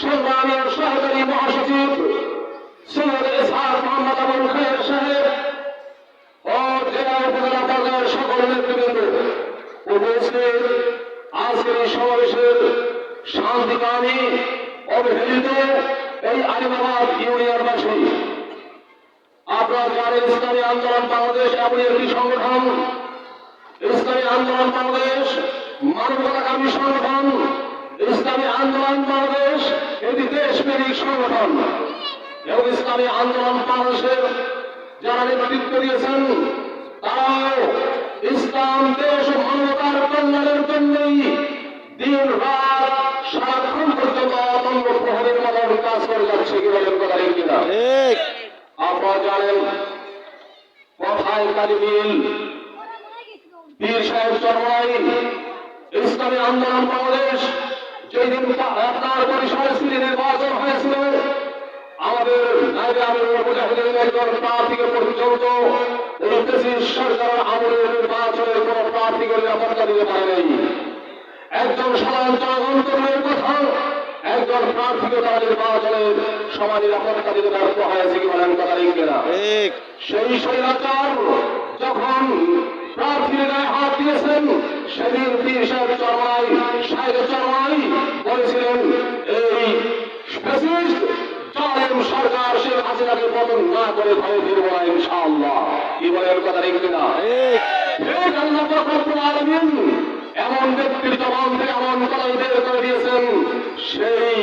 সংগ্রামী সহকারী মহাসচিব সৈয়দ ইসহাক মোহাম্মদ আবুল খায়ের সাহেব ও জেলা উপজেলা পর্যায়ের সকল সংগঠন। ইসলামী আন্দোলন বাংলাদেশ মানবতাকামী সংগঠন। ইসলামী আন্দোলন বাংলাদেশ এটি দেশপ্রেমিক সংগঠন। এবং ইসলামী আন্দোলন বাংলাদেশের যারা নেতৃত্ব দিয়েছেন তারাও ইসলাম দেশ ও মানবতার কল্যাণের জন্যই দিন রাত সারাক্ষণ পর্যন্ত অতঙ্গ প্রহরীর মতন কাজ করে যাচ্ছে কি বলেন কথা কিনা? আপনারা জানেন কথায় কালী মিল বীর সাহেব চরমাই ইসলামী আন্দোলন বাংলাদেশ যেদিন আপনার পরিসরে সিটি নির্বাচন হয়েছিল আমাদের নাইবে আমিরুল মুজাহিদিন একজন প্রার্থীকে পর্যন্ত ব্রিটিশ সরকারের আমলের নির্বাচনের কোন প্রার্থীকে নিরাপত্তা দিতে পারে একজন সাধারণ জনগণ কথা একজন প্রার্থীকে তারা নির্বাচনের সময় নিরাপত্তা দিতে ব্যর্থ হয়েছে কি বলেন কথা সেই স্বৈরাচার যখন প্রার্থীর গায়ে হাত দিয়েছেন সেদিন পীর সাহেব চরমাই সাহেব চরমাই বলেছিলেন এই জালেম সরকার শেখ হাসিনাকে পতন না করে ঘরে ফিরবো না ইনশাআল্লাহ। কি বলেন কথা লিখবে না এমন ব্যক্তির জবান থেকে এমন কথাই বের করে দিয়েছেন, সেই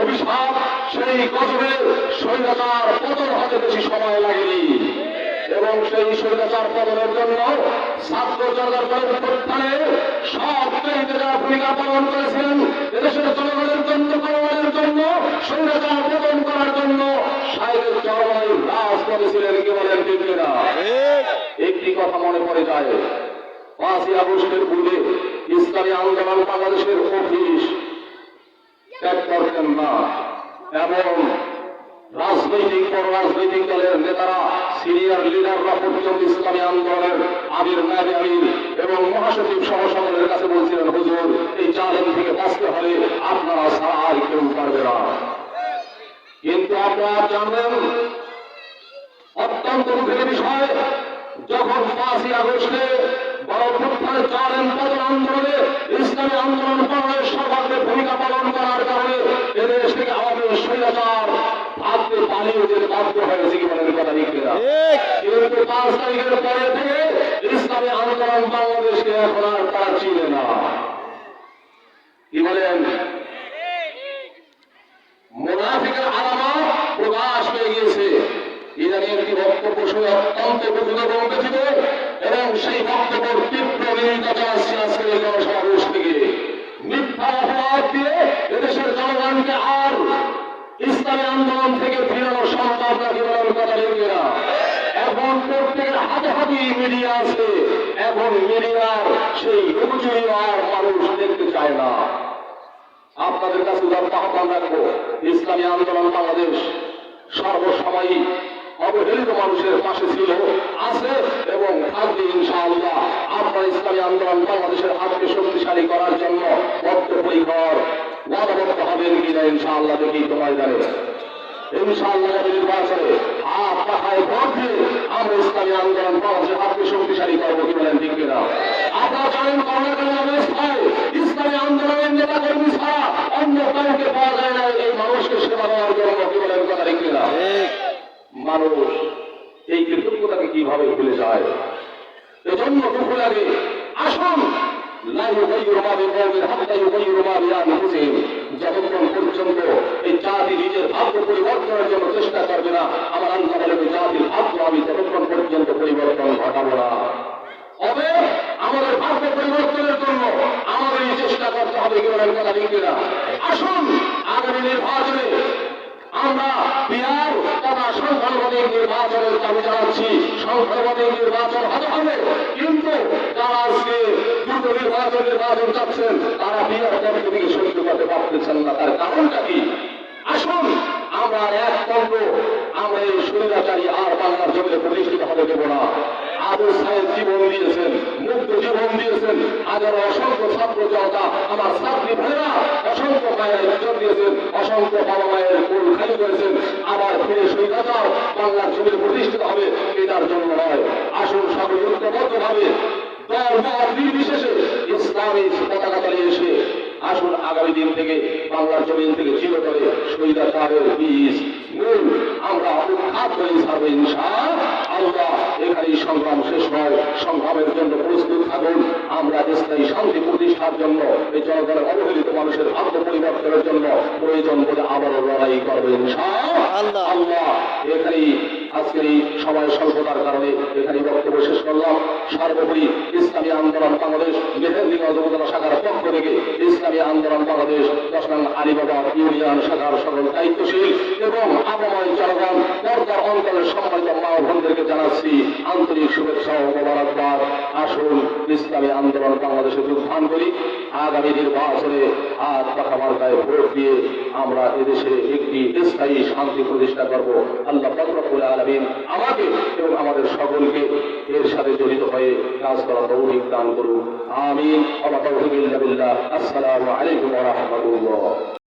অভিশাপ, সেই গজবে স্বৈরাচার পতন হতে বেশি সময় লাগেনি। এবং সেই স্বৈরাচার পতনের জন্য ছাত্র জনতার সব ভূমিকা পালন জনগণের জন্য জন্য করার জন্য সাহেবের করেছিলেন কি বলেন একটি কথা মনে পড়ে যায়। পাঁচই আগস্টের বুলে ইসলামী আন্দোলন বাংলাদেশের অফিস ত্যাগ করতেন না। এমন রাজনৈতিক রাজনৈতিক দলের নেতারা সিনিয়র লিডাররা পর্যন্ত ইসলামী আন্দোলনের আমির নারী আমির এবং মহাসচিব সহ সকলের কাছে বলছিলেন, হুজুর, এই চালেন থেকে বাঁচতে হলে আপনারা ছাড়া আর কেউ পারবে না। কিন্তু আপনারা জানবেন অত্যন্ত দুঃখের বিষয়, যখন পাঁচই আগস্টে গণঅভ্যুত্থানে চালেন পতন আন্দোলনে ইসলামী আন্দোলন বাংলাদেশ সর্বাগ্রে ভূমিকা পালন করার কারণে এদেশ থেকে আওয়ামী স্বৈরাচার ভাবতে পালিয়ে যেতে বাধ্য হয়েছে কি বলেন কথা ঠিক কিনা? ঠিক কিন্তু পাঁচ তারিখের পরে থেকে ইসলামী আন্দোলন বাংলাদেশকে এখন আর তারা না। হাতে হাতে মিডিয়া আছে এখন মিডিয়ার সেই রুচুরি আর মানুষ দেখতে চায় না। আপনাদের কাছে উদারতা আহ্বান রাখব, ইসলামী আন্দোলন বাংলাদেশ সর্বসময়ই অবহেলিত মানুষের পাশে ছিল, আছে, এবং থাকবে ইনশাআল্লাহ। আপনার ইসলামী আন্দোলন বাংলাদেশের হাতকে শক্তিশালী করার জন্য বদ্ধপরিকর, ওয়াদাবদ্ধ হবেন কিনা ইনশাআল্লাহ দেখি তোমায় জানে ইনশাআল্লাহ নির্বাচনে হাত পাখায় ভোট দিয়ে আমরা ইসলামী আন্দোলন বাংলাদেশের হাতকে শক্তিশালী করব কি বলেন ঠিক কিনা? আপনারা জানেন করোনাকালীন অবস্থায় ইসলামী আন্দোলনের নেতা কর্মী ছাড়া অন্য কাউকে পাওয়া যায় না। এই মানুষকে সেবা দেওয়ার জন্য কি বলেন কথা ঠিক কিনা? মানুষ এই কৃতজ্ঞতাকে কীভাবে ভুলে যায়? এজন্য দুঃখ লাগে আসুন। বিকওমিন হাত্তা ইউগাইয়িরু মা বিআনফুসিহিম। যতক্ষণ পর্যন্ত এই জাতি নিজের ভাগ্য পরিবর্তনের জন্য চেষ্টা করবে না, আমার বলেন এই জাতির ভাগ্য আমি ততক্ষণ পর্যন্ত পরিবর্তন ঘটাবো না হবে আমাদের ভাগ্য পরিবর্তনের জন্য আমাদের এই চেষ্টা করতে হবে কি বলেন কথা ঠিক কিনা? আসুন, আগামী নির্বাচনে আমরা বিহার তথা সংখ্যালঘুদের নির্বাচনের দাবি জানাচ্ছি সংখ্যালঘুদের নির্বাচন হতে হবে, কিন্তু নির্বাচন নির্বাচন চাচ্ছেন, তারা বিহার পদ্ধতিকে সহ্য করতে পারতেছেন না তার কারণটা কি? আসুন, আমরা এক তন্ত্র আমরা এই স্বৈরাচারী আর বাংলার জমিতে প্রতিষ্ঠিত হতে দেব না। আবু সাহেব জীবন দিয়েছেন মুক্ত জীবন দিয়েছেন হাজারো অসংখ্য ছাত্র জনতা, আমার ছাত্রী ভাইরা, অসংখ্য মায়ের ইজ্জত দিয়েছেন, অসংখ্য বাবা মায়ের কোল খালি করেছেন, আবার ফিরে সৈকাচার বাংলার জমি প্রতিষ্ঠিত হবে, এটার জন্য নয়। আসুন সকল ঐক্যবদ্ধভাবে নির্বিশেষে ইসলামী পতাকা তলে এসে আসুন আগামী দিন থেকে বাংলার জমিন থেকে চিরতরে স্বৈরাচারের বীজ মূল আমরা উৎখাত হয়ে ছাড়ব ইনশা আল্লাহ। এখানেই সংগ্রাম শেষ হয়। সংগ্রামের জন্য প্রস্তুত থাকুন। আমরা স্থায়ী শান্তি প্রতিষ্ঠার জন্য এই জনগণের অবহেলিত মানুষের ভাগ্য পরিবর্তনের জন্য প্রয়োজন বলে আবারও লড়াই করব আল্লাহ। এখানেই আজকের এই সময় স্বল্পতার কারণে এখানে বক্তব্য শেষ করলাম সর্বোপরি ইসলামী আন্দোলন বাংলাদেশ মেহেন্দি উপজেলা শাখার পক্ষ থেকে ইসলামী আন্দোলন বাংলাদেশ দশ নং আলিবাবা ইউনিয়ন শাখার সকল দায়িত্বশীল এবং আবহাওয়ায় জনগণ পর্দার অঞ্চলের সম্মানিত মা বোনদেরকে জানাচ্ছি আন্তরিক ও আসুন ইসলামী আন্দোলন বাংলাদেশে যোগদান করি। আগামী নির্বাচনে হাত পাখা মার্কায় ভোট দিয়ে আমরা এদেশে একটি স্থায়ী শান্তি প্রতিষ্ঠা করব। আল্লাহ ফকরুল আলমিন আমাকে এবং আমাদের সকলকে এর সাথে জড়িত হয়ে কাজ করা তৌফিক দান করুন। আমিন। আল্লাহ আসসালামু আলাইকুম রাহমাতুল্লাহ।